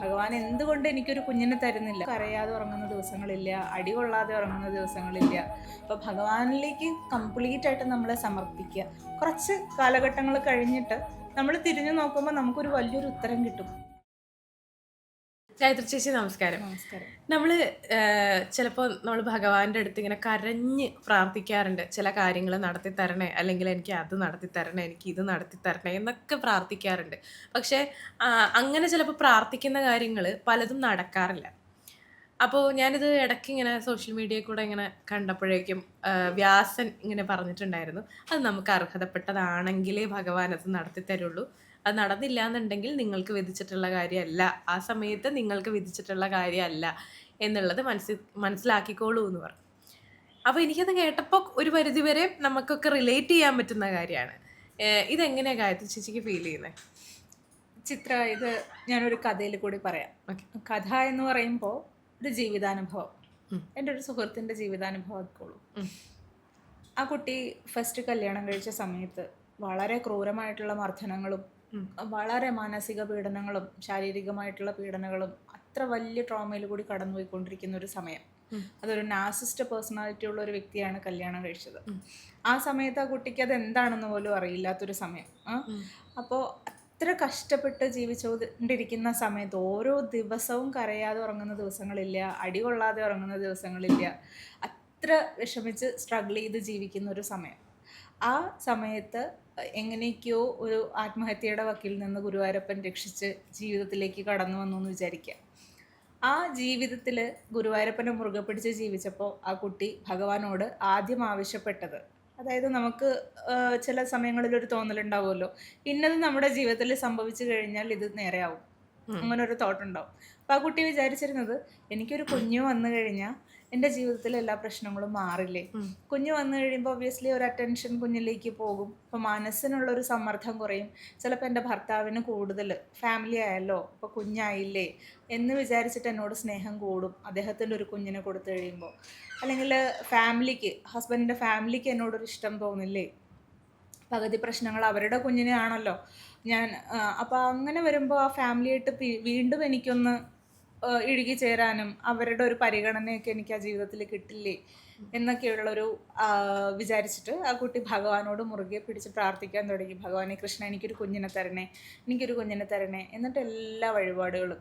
ഭഗവാൻ എന്തുകൊണ്ട് എനിക്കൊരു കുഞ്ഞിനെ തരുന്നില്ല? കരയാതെ ഉറങ്ങുന്ന ദിവസങ്ങളില്ല അടി കൊള്ളാതെ ഉറങ്ങുന്ന ദിവസങ്ങളില്ല. അപ്പോൾ ഭഗവാനിലേക്ക് കംപ്ലീറ്റ് ആയിട്ട് നമ്മളെ സമർപ്പിക്കുക. കുറച്ച് കാലഘട്ടങ്ങൾ കഴിഞ്ഞിട്ട് നമ്മൾ തിരിഞ്ഞു നോക്കുമ്പോൾ നമുക്കൊരു വലിയൊരു ഉത്തരം കിട്ടും. ചൈത്ര ചേച്ചി നമസ്കാരം. നമസ്കാരം. നമ്മൾ ചിലപ്പോൾ നമ്മൾ ഭഗവാന്റെ അടുത്ത് ഇങ്ങനെ കരഞ്ഞ് പ്രാർത്ഥിക്കാറുണ്ട്. ചില കാര്യങ്ങൾ നടത്തി തരണേ അല്ലെങ്കിൽ എനിക്ക് അത് നടത്തി തരണേ എനിക്ക് ഇത് നടത്തി തരണേ എന്നൊക്കെ പ്രാർത്ഥിക്കാറുണ്ട്. പക്ഷേ അങ്ങനെ ചിലപ്പോൾ പ്രാർത്ഥിക്കുന്ന കാര്യങ്ങൾ പലതും നടക്കാറില്ല. അപ്പോൾ ഞാനിത് ഇടയ്ക്ക് ഇങ്ങനെ സോഷ്യൽ മീഡിയയിൽ കൂടെ ഇങ്ങനെ കണ്ടപ്പോഴേക്കും വ്യാസൻ ഇങ്ങനെ പറഞ്ഞിട്ടുണ്ടായിരുന്നു. അത് നമുക്ക് അർഹതപ്പെട്ടതാണെങ്കിലേ ഭഗവാൻ അത് നടത്തി തരുള്ളൂ. അത് നടന്നില്ല എന്നുണ്ടെങ്കിൽ നിങ്ങൾക്ക് വിധിച്ചിട്ടുള്ള കാര്യമല്ല. ആ സമയത്ത് നിങ്ങൾക്ക് വിധിച്ചിട്ടുള്ള കാര്യമല്ല എന്നുള്ളത് മനസ്സിൽ മനസ്സിലാക്കിക്കോളൂ എന്ന് പറഞ്ഞു. അപ്പോൾ എനിക്കത് കേട്ടപ്പോൾ ഒരു പരിധിവരെ നമുക്കൊക്കെ റിലേറ്റ് ചെയ്യാൻ പറ്റുന്ന കാര്യമാണ്. ഇതെങ്ങനെയാണ് ഗായത്രി ചേച്ചിക്ക് ഫീൽ ചെയ്യുന്നത് ചിത്ര ഇത് ഞാനൊരു കഥയിൽ കൂടി പറയാം. കഥ എന്ന് പറയുമ്പോൾ ഒരു ജീവിതാനുഭവം. എന്റെ ഒരു സുഹൃത്തിന്റെ ജീവിതാനുഭവം ആയിക്കോളൂ ഉം. ആ കുട്ടി ഫസ്റ്റ് കല്യാണം കഴിച്ച സമയത്ത് വളരെ ക്രൂരമായിട്ടുള്ള മർദ്ദനങ്ങളും. വളരെ മാനസിക പീഡനങ്ങളും ശാരീരികമായിട്ടുള്ള പീഡനങ്ങളും അത്ര വലിയ ട്രോമയിൽ കൂടി കടന്നുപോയിക്കൊണ്ടിരിക്കുന്ന ഒരു സമയം. അതൊരു നാസിസ്റ്റ് പേഴ്സണാലിറ്റി ഉള്ള ഒരു വ്യക്തിയാണ് കല്യാണം കഴിച്ചത്. ആ സമയത്ത് ആ കുട്ടിക്ക് അത് എന്താണെന്ന് പോലും അറിയില്ലാത്തൊരു സമയം. ആ? അപ്പോൾ അത്ര കഷ്ടപ്പെട്ട് ജീവിച്ചുകൊണ്ടിരിക്കുന്ന സമയത്ത് ഓരോ ദിവസവും കരയാതെ ഉറങ്ങുന്ന ദിവസങ്ങളില്ല അടി കൊള്ളാതെ ഉറങ്ങുന്ന ദിവസങ്ങളില്ല അത്ര വിഷമിച്ച് സ്ട്രഗിൾ ചെയ്ത് ജീവിക്കുന്ന ഒരു സമയം. ആ സമയത്ത് എങ്ങനെയൊക്കെയോ ഒരു ആത്മഹത്യയുടെ വക്കിൽ നിന്ന് ഗുരുവായൂരപ്പൻ രക്ഷിച്ച് ജീവിതത്തിലേക്ക് കടന്നു വന്നു എന്ന് വിചാരിക്കുക. ആ ജീവിതത്തിൽ ഗുരുവായൂരപ്പനെ മുറുകെ പിടിച്ച് ജീവിച്ചപ്പോൾ ആ കുട്ടി ഭഗവാനോട് ആദ്യം ആവശ്യപ്പെട്ടത്. അതായത് നമുക്ക് ചില സമയങ്ങളിൽ ഒരു തോന്നലുണ്ടാവുമല്ലോ. ഇന്നത് നമ്മുടെ ജീവിതത്തിൽ സംഭവിച്ചു കഴിഞ്ഞാൽ ഇത് നേരെയാവും. അങ്ങനെ ഒരു തോട്ടുണ്ടാവും അപ്പം ആ കുട്ടി വിചാരിച്ചിരുന്നത് എനിക്കൊരു കുഞ്ഞു വന്നു കഴിഞ്ഞാൽ എന്റെ ജീവിതത്തിലെ എല്ലാ പ്രശ്നങ്ങളും മാറില്ലേ? കുഞ്ഞു വന്നു കഴിയുമ്പോൾ ഒബ്വിയസ്ലി ഒരു അറ്റൻഷൻ കുഞ്ഞിലേക്ക് പോകും. അപ്പോൾ മനസ്സിനുള്ളൊരു സമ്മർദ്ദം കുറയും. ചിലപ്പോൾ എന്റെ ഭർത്താവിന് കൂടുതൽ ഫാമിലി ആയല്ലോ ഇപ്പോൾ കുഞ്ഞായില്ലേ എന്ന് വിചാരിച്ചിട്ട് എന്നോട് സ്നേഹം കൂടും. അദ്ദേഹത്തിന്റെ ഒരു കുഞ്ഞിനെ കൊടുത്തു കഴിയുമ്പോൾ. അല്ലെങ്കിൽ ഫാമിലിക്ക് ഹസ്ബൻഡിന്റെ ഫാമിലിക്ക് എന്നോടൊരു ഇഷ്ടം തോന്നില്ലേ? പകുതി പ്രശ്നങ്ങൾ അവരുടെ കുഞ്ഞിനാണല്ലോ ഞാൻ അപ്പോൾ അങ്ങനെ വരുമ്പോൾ ആ ഫാമിലിയായിട്ട് വീണ്ടും എനിക്കൊന്ന് ആ, ഇഴുകി ചേരാനും അവരുടെ ഒരു പരിഗണനയൊക്കെ എനിക്ക് ആ ജീവിതത്തിൽ കിട്ടില്ലേ എന്നൊക്കെയുള്ളൊരു വിചാരിച്ചിട്ട് ആ കുട്ടി ഭഗവാനോട് മുറുകെ പിടിച്ച് പ്രാർത്ഥിക്കാൻ തുടങ്ങി. ഭഗവാനെ കൃഷ്ണ എനിക്കൊരു കുഞ്ഞിനെ തരണേ എനിക്കൊരു കുഞ്ഞിനെ തരണേ എന്നിട്ട് എല്ലാ വഴിപാടുകളും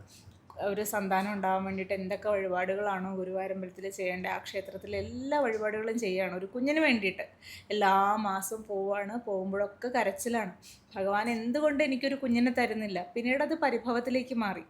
ഒരു സന്താനം ഉണ്ടാവാൻ വേണ്ടിയിട്ട് എന്തൊക്കെ വഴിപാടുകളാണോ ഗുരുവായൂരമ്പലത്തിൽ ചെയ്യേണ്ടത് ആ ക്ഷേത്രത്തിൽ എല്ലാ വഴിപാടുകളും ചെയ്യുകയാണ്. ഒരു കുഞ്ഞിന് വേണ്ടിയിട്ട് എല്ലാ മാസവും പോവാണ് പോകുമ്പോഴൊക്കെ കരച്ചിലാണ്. ഭഗവാൻ എന്തുകൊണ്ട് എനിക്കൊരു കുഞ്ഞിനെ തരുന്നില്ല? പിന്നീട് അത് പരിഭവത്തിലേക്ക് മാറി.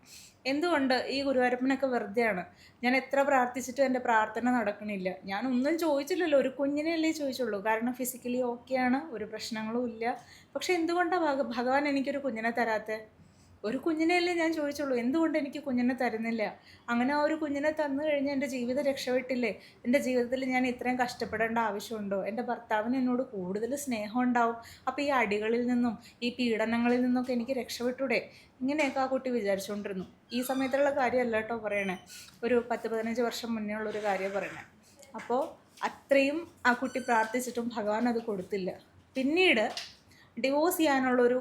എന്തുകൊണ്ട് ഈ ഗുരുവായൂരപ്പനൊക്കെ വെറുതെയാണ്? ഞാൻ എത്ര പ്രാർത്ഥിച്ചിട്ടും എന്റെ പ്രാർത്ഥന നടക്കണില്ല. ഞാൻ ഒന്നും ചോദിച്ചില്ലല്ലോ. ഒരു കുഞ്ഞിനെയല്ലേ ചോദിച്ചുള്ളൂ. കാരണം ഫിസിക്കലി ഓക്കെയാണ് ഒരു പ്രശ്നങ്ങളും ഇല്ല. പക്ഷെ എന്തുകൊണ്ടാണ് ഭഗവാൻ എനിക്കൊരു കുഞ്ഞിനെ തരാത്തത് ഒരു കുഞ്ഞിനെയല്ലേ ഞാൻ ചോദിച്ചുള്ളൂ. എന്തുകൊണ്ട് എനിക്ക് കുഞ്ഞിനെ തരുന്നില്ല? അങ്ങനെ ആ ഒരു കുഞ്ഞിനെ തന്നു കഴിഞ്ഞാൽ എന്റെ ജീവിതം രക്ഷപ്പെട്ടില്ലേ? എന്റെ ജീവിതത്തിൽ ഞാൻ ഇത്രയും കഷ്ടപ്പെടേണ്ട ആവശ്യമുണ്ടോ? എന്റെ ഭർത്താവിന് എന്നോട് കൂടുതൽ സ്നേഹം ഉണ്ടാവും. അപ്പോൾ ഈ അടികളിൽ നിന്നും ഈ പീഡനങ്ങളിൽ നിന്നൊക്കെ എനിക്ക് രക്ഷപ്പെട്ടൂടെ? ഇങ്ങനെയൊക്കെ ആ കുട്ടി വിചാരിച്ചുകൊണ്ടിരുന്നു ഈ സമയത്തുള്ള കാര്യമല്ല കേട്ടോ പറയണേ. ഒരു പത്ത് പതിനഞ്ച് വർഷം മുന്നേ ഉള്ളൊരു കാര്യം പറയണേ. അപ്പോൾ അത്രയും ആ കുട്ടി പ്രാർത്ഥിച്ചിട്ടും ഭഗവാൻ അത് കൊടുത്തില്ല. പിന്നീട് ഡിവോഴ്സ് ചെയ്യാനുള്ളൊരു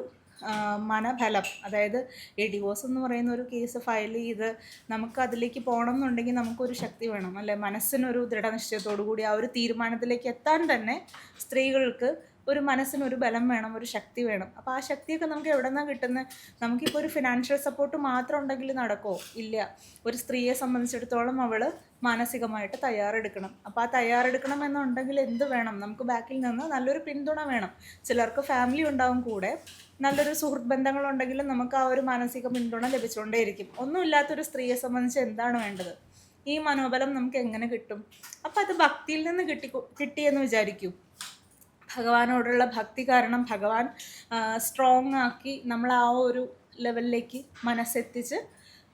മനഫലം അതായത് ഈ ഡിവോഴ്സ് എന്ന് പറയുന്ന ഒരു കേസ് ഫയൽ ചെയ്ത് നമുക്ക് അതിലേക്ക് പോകണം എന്നുണ്ടെങ്കിൽ നമുക്കൊരു ശക്തി വേണം. അല്ലെ? മനസ്സിനൊരു ദൃഢനിശ്ചയത്തോടു കൂടി ആ ഒരു തീരുമാനത്തിലേക്ക് എത്താൻ തന്നെ സ്ത്രീകൾക്ക് ഒരു മനസ്സിന് ഒരു ബലം വേണം ഒരു ശക്തി വേണം. അപ്പോൾ ആ ശക്തിയൊക്കെ നമുക്ക് എവിടെ നിന്നാണ് കിട്ടുന്നത് നമുക്കിപ്പോൾ ഒരു ഫിനാൻഷ്യൽ സപ്പോർട്ട് മാത്രം ഉണ്ടെങ്കിൽ നടക്കുമോ ഇല്ല. ഒരു സ്ത്രീയെ സംബന്ധിച്ചിടത്തോളം അവൾ മാനസികമായിട്ട് തയ്യാറെടുക്കണം. അപ്പോൾ ആ തയ്യാറെടുക്കണം എന്നുണ്ടെങ്കിൽ എന്ത് വേണം? നമുക്ക് ബാക്കിൽ നിന്ന് നല്ലൊരു പിന്തുണ വേണം. ചിലർക്ക് ഫാമിലി ഉണ്ടാവും കൂടെ. നല്ലൊരു സുഹൃത്ത് ബന്ധങ്ങളുണ്ടെങ്കിലും നമുക്ക് ആ ഒരു മാനസിക പിന്തുണ ലഭിച്ചുകൊണ്ടേയിരിക്കും ഒന്നുമില്ലാത്തൊരു സ്ത്രീയെ സംബന്ധിച്ച് എന്താണ് വേണ്ടത്? ഈ മനോബലം നമുക്ക് എങ്ങനെ കിട്ടും? അപ്പം അത് ഭക്തിയിൽ നിന്ന് കിട്ടി കിട്ടിയെന്ന് വിചാരിക്കൂ. ഭഗവാനോടുള്ള ഭക്തി കാരണം ഭഗവാൻ സ്ട്രോങ് ആക്കി നമ്മൾ ആ ഒരു ലെവലിലേക്ക് മനസ്സെത്തിച്ച്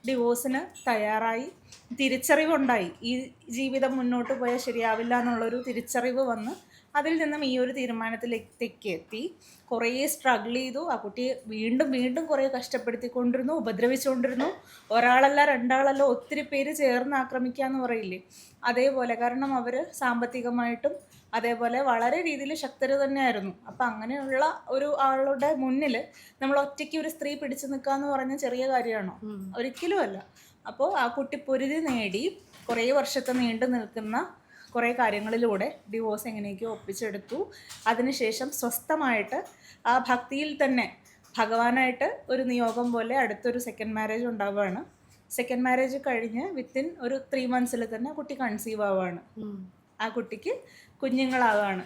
ഡിവോഴ്സിന് തയ്യാറായി. തിരിച്ചറിവുണ്ടായി. ഈ ജീവിതം മുന്നോട്ട് പോയാൽ ശരിയാവില്ല എന്നുള്ളൊരു തിരിച്ചറിവ് വന്ന് അതിൽ നിന്നും ഈ ഒരു തീരുമാനത്തിലേക്ക് എത്തി. കുറേ സ്ട്രഗിൾ ചെയ്തു. ആ കുട്ടിയെ വീണ്ടും വീണ്ടും കുറേ കഷ്ടപ്പെടുത്തിക്കൊണ്ടിരുന്നു ഉപദ്രവിച്ചുകൊണ്ടിരുന്നു ഒരാളല്ല രണ്ടാളല്ല ഒത്തിരി പേര് ചേർന്ന് ആക്രമിക്കുക എന്ന് പറയില്ലേ? അതേപോലെ കാരണം അവർ സാമ്പത്തികമായിട്ടും അതേപോലെ വളരെ രീതിയിൽ ശക്തർ തന്നെയായിരുന്നു. അപ്പം അങ്ങനെയുള്ള ഒരു ആളുടെ മുന്നിൽ നമ്മൾ ഒറ്റയ്ക്ക് ഒരു സ്ത്രീ പിടിച്ചു നിൽക്കുക എന്ന് പറഞ്ഞ ചെറിയ കാര്യമാണോ? ഒരിക്കലുമല്ല. അപ്പോൾ ആ കുട്ടി പൊരുതി നേടി കുറേ വർഷത്തെ നീണ്ടു നിൽക്കുന്ന കുറേ കാര്യങ്ങളിലൂടെ ഡിവോഴ്സ് എങ്ങനെയൊക്കെയോ ഒപ്പിച്ചെടുത്തു. അതിനുശേഷം സ്വസ്ഥമായിട്ട് ആ ഭക്തിയിൽ തന്നെ ഭഗവാനായിട്ട് ഒരു നിയോഗം പോലെ അടുത്തൊരു സെക്കൻഡ് മാരേജ് ഉണ്ടാവുകയാണ്. സെക്കൻഡ് മാരേജ് കഴിഞ്ഞ് വിത്തിൻ ഒരു ത്രീ മന്ത്സിൽ തന്നെ കുട്ടി കൺസീവ് ആവുകയാണ്. ആ കുട്ടിക്ക് കുഞ്ഞുങ്ങളാവുകയാണ്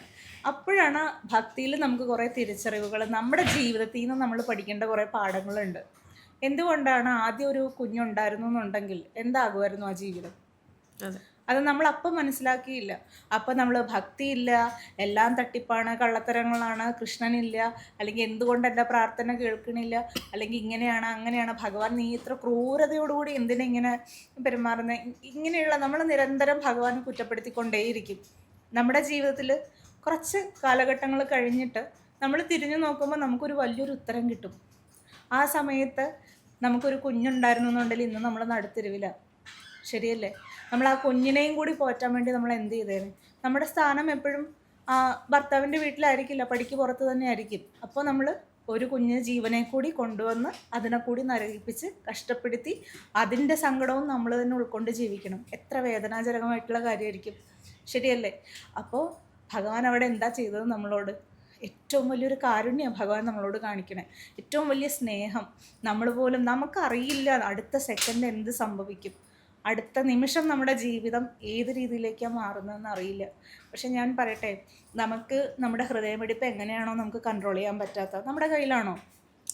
അപ്പോഴാണ് ഭക്തിയിൽ നമുക്ക് കുറേ തിരിച്ചറിവുകൾ നമ്മുടെ ജീവിതത്തിൽ നിന്ന് നമ്മൾ പഠിക്കേണ്ട കുറേ പാഠങ്ങളുണ്ട്. എന്തുകൊണ്ടാണ് ആദ്യം ഒരു കുഞ്ഞുണ്ടായിരുന്നു എന്നുണ്ടെങ്കിൽ എന്താകുമായിരുന്നു ആ ജീവിതം? അതെ നമ്മൾ അപ്പം മനസ്സിലാക്കിയില്ല. അപ്പം നമ്മൾ ഭക്തിയില്ല എല്ലാം തട്ടിപ്പാണ് കള്ളത്തരങ്ങളാണ് കൃഷ്ണനില്ല അല്ലെങ്കിൽ എന്തുകൊണ്ട് എന്റെ പ്രാർത്ഥന കേൾക്കണില്ല അല്ലെങ്കിൽ ഇങ്ങനെയാണ് അങ്ങനെയാണ് ഭഗവാൻ നീ ഇത്ര ക്രൂരതയോടുകൂടി എന്തിനാ ഇങ്ങനെ പെരുമാറുന്നത് ഇങ്ങനെയുള്ള നമ്മൾ നിരന്തരം ഭഗവാനെ കുറ്റപ്പെടുത്തിക്കൊണ്ടേയിരിക്കും. നമ്മുടെ ജീവിതത്തിൽ കുറച്ച് കാലഘട്ടങ്ങൾ കഴിഞ്ഞിട്ട് നമ്മൾ തിരിഞ്ഞു നോക്കുമ്പോൾ നമുക്കൊരു വലിയൊരു ഉത്തരം കിട്ടും. ആ സമയത്ത് നമുക്കൊരു കുഞ്ഞുണ്ടായിരുന്നു എന്നുണ്ടെങ്കിൽ ഇന്ന് നമ്മൾ നടുത്തിരുവില്ല ശരിയല്ലേ? നമ്മൾ ആ കുഞ്ഞിനെയും കൂടി പോറ്റാൻ വേണ്ടി നമ്മൾ എന്ത് ചെയ്തേനെ? നമ്മുടെ സ്ഥാനം എപ്പോഴും ആ ഭർത്താവിന്റെ വീട്ടിലായിരിക്കില്ല പടിക്ക് പുറത്ത് തന്നെ ആയിരിക്കും. അപ്പോൾ നമ്മൾ ഒരു കുഞ്ഞ് ജീവനെ കൂടി കൊണ്ടുവന്ന് അതിനെ കൂടി നരകിപ്പിച്ച് കഷ്ടപ്പെടുത്തി അതിന്റെ സങ്കടവും നമ്മൾ തന്നെ ഉൾക്കൊണ്ട് ജീവിക്കണം. എത്ര വേദനാജനകമായിട്ടുള്ള കാര്യമായിരിക്കും. ശരിയല്ലേ? അപ്പോൾ ഭഗവാൻ അവിടെ എന്താ ചെയ്തത് നമ്മളോട്? ഏറ്റവും വലിയൊരു കാരുണ്യം ഭഗവാൻ നമ്മളോട് കാണിക്കണേ. ഏറ്റവും വലിയ സ്നേഹം നമ്മൾ പോലും നമുക്കറിയില്ല അടുത്ത സെക്കൻഡ് എന്ത് സംഭവിക്കും. അടുത്ത നിമിഷം നമ്മുടെ ജീവിതം ഏത് രീതിയിലേക്കാണ് മാറുന്നതെന്ന് അറിയില്ല. പക്ഷെ ഞാൻ പറയട്ടെ നമുക്ക് നമ്മുടെ ഹൃദയമിടിപ്പ് എങ്ങനെയാണോ നമുക്ക് കൺട്രോൾ ചെയ്യാൻ പറ്റാത്ത നമ്മുടെ കയ്യിലാണോ?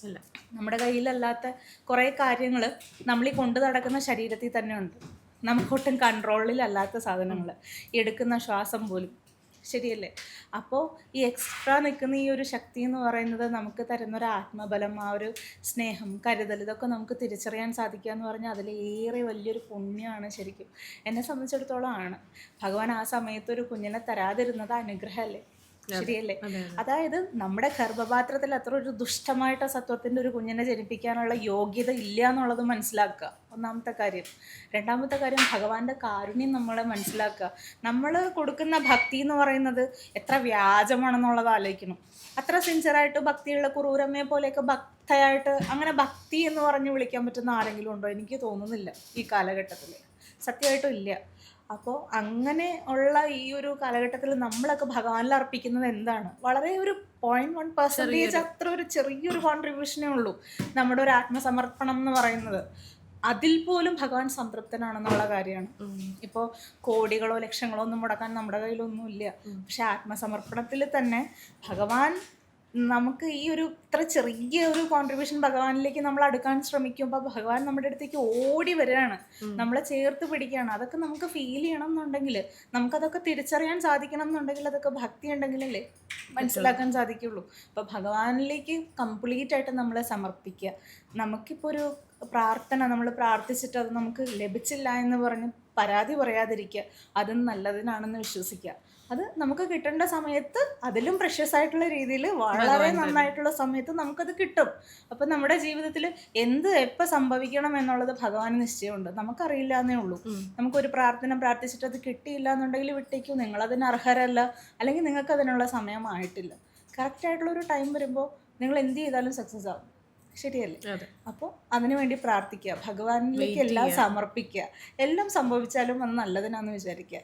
അല്ല നമ്മുടെ കയ്യിലല്ലാത്ത കുറേ കാര്യങ്ങൾ നമ്മൾ ഈ കൊണ്ടു നടക്കുന്ന ശരീരത്തിൽ തന്നെ ഉണ്ട്. നമുക്കൊട്ടും കൺട്രോളിലല്ലാത്ത സാധനങ്ങൾ എടുക്കുന്ന ശ്വാസം പോലും. ശരിയല്ലേ? അപ്പോൾ ഈ എക്സ്ട്രാ നിൽക്കുന്ന ഈ ഒരു ശക്തി എന്ന് പറയുന്നത് നമുക്ക് തരുന്ന ഒരു ആത്മബലം ആ ഒരു സ്നേഹം കരുതൽ ഇതൊക്കെ നമുക്ക് തിരിച്ചറിയാൻ സാധിക്കുക എന്ന് പറഞ്ഞാൽ അതിലേറെ വലിയൊരു പുണ്യമാണ് ശരിക്കും. എന്നെ സംബന്ധിച്ചിടത്തോളം ആണ്. ഭഗവാൻ ആ സമയത്ത് ഒരു കുഞ്ഞിനെ തരാതിരുന്നത് അനുഗ്രഹമല്ലേ? ശരിയല്ലേ? അതായത് നമ്മുടെ ഗർഭപാത്രത്തിൽ അത്ര ഒരു ദുഷ്ടമായിട്ട് സത്വത്തിന്റെ ഒരു കുഞ്ഞിനെ ജനിപ്പിക്കാനുള്ള യോഗ്യത ഇല്ല എന്നുള്ളത് മനസ്സിലാക്കുക. ഒന്നാമത്തെ കാര്യം. രണ്ടാമത്തെ കാര്യം ഭഗവാന്റെ കാരുണ്യം നമ്മളെ മനസ്സിലാക്കുക. നമ്മൾ കൊടുക്കുന്ന ഭക്തി എന്ന് പറയുന്നത് എത്ര വ്യാജമാണെന്നുള്ളത് ആലോചിക്കണം. അത്ര സിൻസിയറായിട്ട് ഭക്തിയുള്ള കുറൂരമ്മയെ പോലെയൊക്കെ ഭക്തയായിട്ട് അങ്ങനെ ഭക്തി എന്ന് പറഞ്ഞ് വിളിക്കാൻ പറ്റുന്ന ആരെങ്കിലും ഉണ്ടോ? എനിക്ക് തോന്നുന്നില്ല ഈ കാലഘട്ടത്തിൽ സത്യമായിട്ടും ഇല്ല. അപ്പോൾ അങ്ങനെ ഉള്ള ഈ ഒരു കാലഘട്ടത്തിൽ നമ്മളൊക്കെ ഭഗവാനിൽ അർപ്പിക്കുന്നത് എന്താണ്? വളരെ ഒരു പോയിന്റ് വൺ പെർസെന്റേജ് അത്ര ഒരു ചെറിയൊരു കോൺട്രിബ്യൂഷനേ ഉള്ളൂ നമ്മുടെ ഒരു ആത്മസമർപ്പണം എന്ന് പറയുന്നത്. അതിൽ പോലും ഭഗവാൻ സംതൃപ്തനാണെന്നുള്ള കാര്യമാണ്. ഇപ്പോൾ കോടികളോ ലക്ഷങ്ങളോ ഒന്നും മുടക്കാൻ നമ്മുടെ കയ്യിലൊന്നുമില്ല. പക്ഷെ ആത്മസമർപ്പണത്തിൽ തന്നെ ഭഗവാൻ നമുക്ക് ഈ ഒരു ഇത്ര ചെറിയ ഒരു കോൺട്രിബ്യൂഷൻ ഭഗവാനിലേക്ക് നമ്മൾ അടുക്കാൻ ശ്രമിക്കുമ്പോൾ ഭഗവാൻ നമ്മുടെ അടുത്തേക്ക് ഓടി വരികയാണ് നമ്മളെ ചേർത്ത് പിടിക്കുകയാണ്. അതൊക്കെ നമുക്ക് ഫീൽ ചെയ്യണം എന്നുണ്ടെങ്കിൽ നമുക്കതൊക്കെ തിരിച്ചറിയാൻ സാധിക്കണം എന്നുണ്ടെങ്കിൽ അതൊക്കെ ഭക്തി ഉണ്ടെങ്കിലല്ലേ മനസ്സിലാക്കാൻ സാധിക്കുള്ളൂ. അപ്പോൾ ഭഗവാനിലേക്ക് കംപ്ലീറ്റ് ആയിട്ട് നമ്മളെ സമർപ്പിക്കുക. നമുക്കിപ്പോൾ ഒരു പ്രാർത്ഥന നമ്മൾ പ്രാർത്ഥിച്ചിട്ട് അത് നമുക്ക് ലഭിച്ചില്ല എന്ന് പറഞ്ഞ് പരാതി പറയാതിരിക്കുക അതും നല്ലതിനാണെന്ന് വിശ്വസിക്കുക. അത് നമുക്ക് കിട്ടേണ്ട സമയത്ത് അതിലും പ്രഷ്യസ് ആയിട്ടുള്ള രീതിയിൽ വളരെ നന്നായിട്ടുള്ള സമയത്ത് നമുക്കത് കിട്ടും. അപ്പം നമ്മുടെ ജീവിതത്തിൽ എന്ത് എപ്പോൾ സംഭവിക്കണം എന്നുള്ളത് ഭഗവാൻ നിശ്ചയമുണ്ട്. നമുക്കറിയില്ല എന്നേ ഉള്ളൂ. നമുക്കൊരു പ്രാർത്ഥന പ്രാർത്ഥിച്ചിട്ട് അത് കിട്ടിയില്ല എന്നുണ്ടെങ്കിൽ വിട്ടേക്കൂ. നിങ്ങളതിന് അർഹരല്ല. അല്ലെങ്കിൽ നിങ്ങൾക്ക് അതിനുള്ള സമയമായിട്ടില്ല കറക്റ്റ് ആയിട്ടുള്ള ഒരു ടൈം വരുമ്പോൾ നിങ്ങൾ എന്ത് ചെയ്താലും സക്സസ് ആവും. ശരിയല്ലേ? അപ്പോൾ അതിനു വേണ്ടി പ്രാർത്ഥിക്കുക ഭഗവാനിലേക്ക് എല്ലാം സമർപ്പിക്കുക. എല്ലാം സംഭവിച്ചാലും അത് നല്ലതിനാന്ന് വിചാരിക്കുക.